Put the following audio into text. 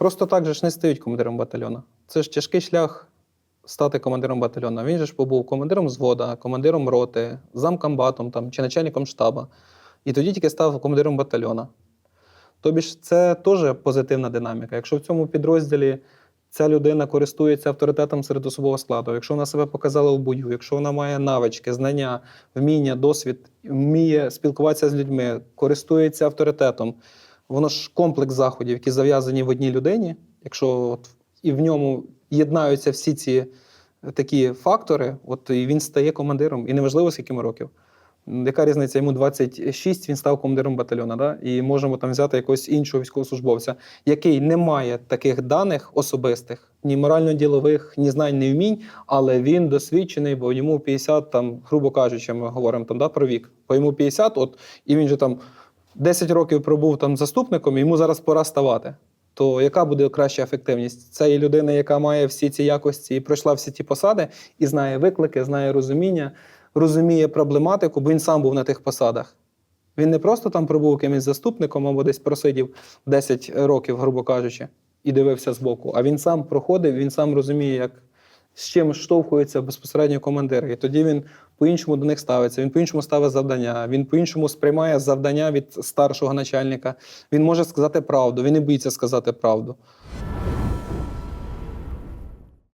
Просто так же ж не стають командиром батальйону. Це ж тяжкий шлях стати командиром батальйону. Він же ж побув командиром взвода, командиром роти, замкомбатом там, чи начальником штаба. І тоді тільки став командиром батальйона. Тобі ж це теж позитивна динаміка. Якщо в цьому підрозділі ця людина користується авторитетом серед особового складу, якщо вона себе показала у бою, якщо вона має навички, знання, вміння, досвід, вміє спілкуватися з людьми, користується авторитетом, воно ж комплекс заходів, які зав'язані в одній людині. Якщо от і в ньому єднаються всі ці такі фактори, от і він стає командиром, і неважливо, скільки років. Яка різниця? Йому 26, він став командиром батальйону, да? і можемо там взяти якогось іншого військовослужбовця, який не має таких даних особистих, ні морально-ділових, ні знань, ні вмінь, але він досвідчений, бо йому 50, там, грубо кажучи, ми говоримо там, да, про вік, бо йому 50, от, і він же там 10 років пробув там заступником, йому зараз пора ставати. То яка буде краща ефективність? Це є людина, яка має всі ці якості і пройшла всі ті посади, і знає виклики, знає розуміння, розуміє проблематику, бо він сам був на тих посадах. Він не просто там пробув якимось заступником або десь просидів 10 років, грубо кажучи, і дивився збоку. А він сам проходив, він сам розуміє, як з чим штовхується безпосередньо командир. І тоді він по-іншому до них ставиться, він по-іншому ставить завдання, він по-іншому сприймає завдання від старшого начальника. Він може сказати правду, він не боїться сказати правду.